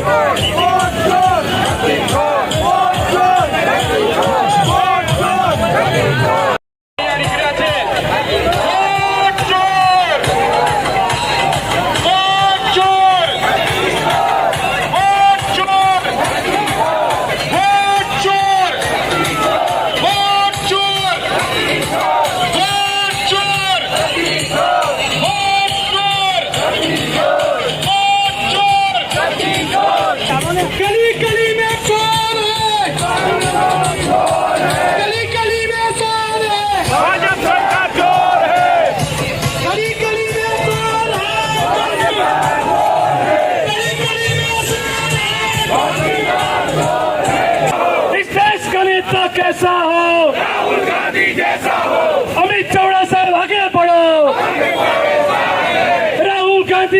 Charlotte.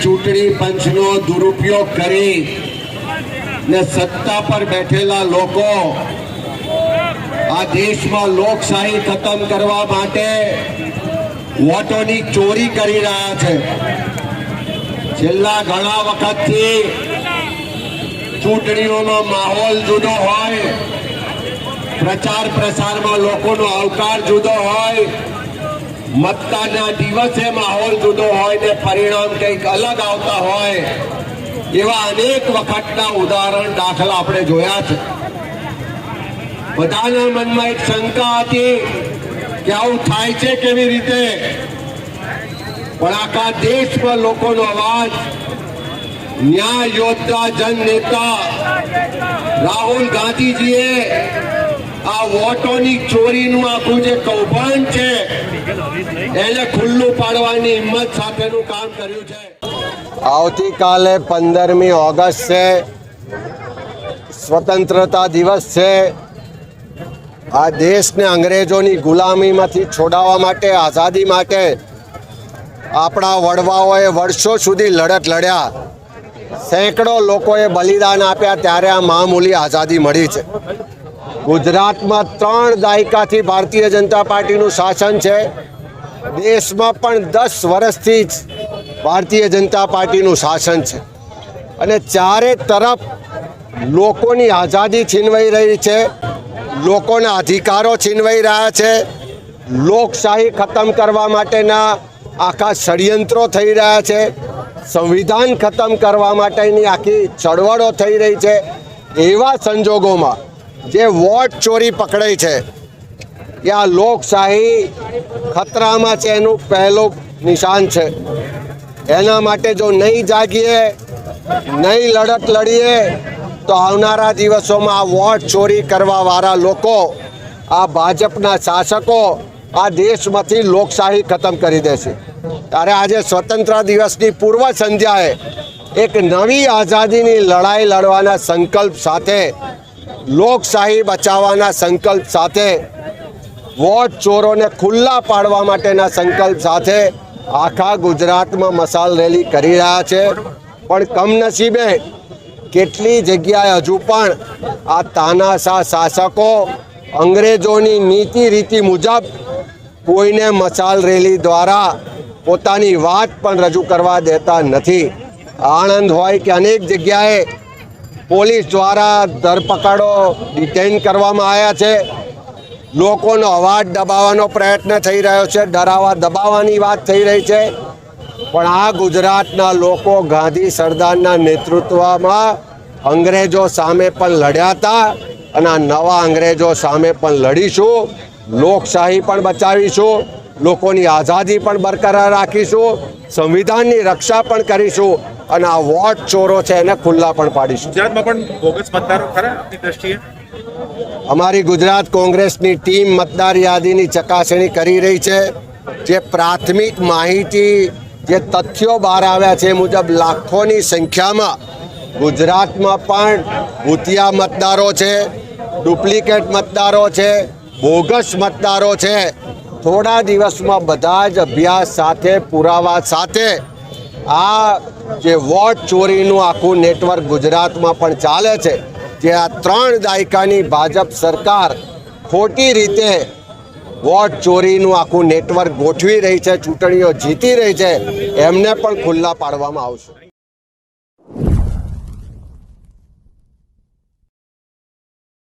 ચૂંટણી પંચનો દુરુપયોગ કરી ને સત્તા પર બેઠેલા લોકો આ દેશમાં લોકશાહી ખતમ કરવા માટે વોટોની ચોરી કરી રહ્યા છે. છેલ્લા ઘણા વખતથી ચૂંટણીઓનો માહોલ જુદો હોય, પ્રચાર પ્રસારમાં લોકોનો આવકાર જુદો હોય, મતદાનના દિવસે માહોલ જુદો હોય ને પરિણામ કંઈક અલગ આવતા હોય, એવા અનેક વખતના ઉદાહરણ દાખલા આપણે જોયા છે. બધાના મનમાં એક શંકા હતી કે આવું થાય છે કેવી રીતે? પણ આખા દેશમાં લોકોનો અવાજ, ન્યાય યોદ્ધા, જન નેતા, રાહુલ ગાંધીજીએ આ વોટોની ચોરીનું આખું જે કૌભાંડ છે, એને ખુલ્લું પાડવાની હિંમત સાથેનું કામ કર્યું છે. આવતીકાલે પંદરમી ઓગસ્ટ છે. સ્વતંત્રતા દિવસ છે. આ દેશને અંગ્રેજોની ગુલામીમાંથી છોડાવવા માટે, આઝાદી માટે આપણા વડવાઓએ વર્ષો સુધી લડત લડ્યા. સેંકડો લોકોએ બલિદાન આપ્યા, ત્યારે આ મામૂલી આઝાદી મળી છે. ગુજરાતમાં ત્રણ દાયકાથી ભારતીય જનતા પાર્ટીનું શાસન છે. દેશમાં પણ દસ વર્ષથી જ ભારતીય જનતા પાર્ટીનું શાસન છે. અને ચારે તરફ લોકોની આઝાદી છીનવાઈ રહી છે. લોકોના અધિકારો છીનવાઈ રહ્યા છે. લોકશાહી ખતમ કરવા માટેના આખા ષડયંત્રો થઈ રહ્યા છે. સંવિધાન ખતમ કરવા માટેની આખી ચળવળો થઈ રહી છે. એવા સંજોગોમાં જે વોટ ચોરી પકડાઈ છે, એ આ લોકશાહી ખતરામાં છે એનું પહેલું નિશાન છે. એના માટે જો નહીં જાગીએ, નહીં લડત લડીએ તો આવનારા દિવસોમાં આ વોટ ચોરી કરવાવાળા લોકો, આ ભાજપના શાસકો, આ દેશમાંથી લોકશાહી ખતમ કરી દેશે. ત્યારે આજે સ્વતંત્ર દિવસની પૂર્વ સંધ્યાએ એક નવી આઝાદીની લડાઈ લડવાના સંકલ્પ સાથે, લોકશાહી બચાવવાના સંકલ્પ સાથે, વોટ ચોરોને ખુલ્લા પાડવા માટેના સંકલ્પ સાથે આખા ગુજરાતમાં મસાલ રેલી કરી રહ્યા છે. પણ કમનસીબે કેટલી જગ્યાએ હજુ પણ આ તાનાશાહ શાસકો અંગ્રેજોની નીતિ રીતિ મુજબ કોઈને મસાલ રેલી દ્વારા પોતાની વાત પણ રજૂ કરવા દેતા નથી. આણંદ હોય કે અનેક જગ્યાએ પોલીસ દ્વારા ધરપકડો ડિટેન કરવામાં આવ્યા છે. લોકોનો અવાજ દબાવવાનો પ્રયત્ન થઈ રહ્યો છે, ડરાવા દબાવવાની વાત થઈ રહી છે. પણ આ ગુજરાતના લોકો ગાંધી સરદારના નેતૃત્વમાં અંગ્રેજો સામે પણ લડ્યા હતા અને આ નવા અંગ્રેજો સામે પણ લડીશું. લોકશાહી પણ બચાવીશું. લોકોની આઝાદી પણ બરકરાર રાખીશું. સંવિધાનની રક્ષા પણ કરીશું અને આ વોટ ચોરો છે એને ખુલ્લા પણ પાડીશું. ગુજરાતમાં પણ બોગસ મતદારો ખરા આપની દ્રષ્ટિએ? અમારી ગુજરાત કોંગ્રેસની ટીમ મતદાર યાદીની ચકાસણી કરી રહી છે. જે પ્રાથમિક માહિતી જે તથ્યો બહાર આવ્યા છે મુજબ લાખોની સંખ્યામાં ગુજરાતમાં પણ ભૂતિયા મતદારો છે, ડુપ્લિકેટ મતદારો છે, બોગસ મતદારો છે. થોડા દિવસમાં બધા જ અભ્યાસ સાથે, પુરાવા સાથે આ જે વોટ ચોરીનું આખું નેટવર્ક ગુજરાતમાં પણ ચાલે છે, જે આ ત્રણ દાયકાની ભાજપ સરકાર ખોટી રીતે વોટ ચોરીનું આખું નેટવર્ક ગોઠવી રહી છે, ચૂંટણીઓ જીતી રહી છે, એમને પણ ખુલ્લા પાડવામાં આવશે.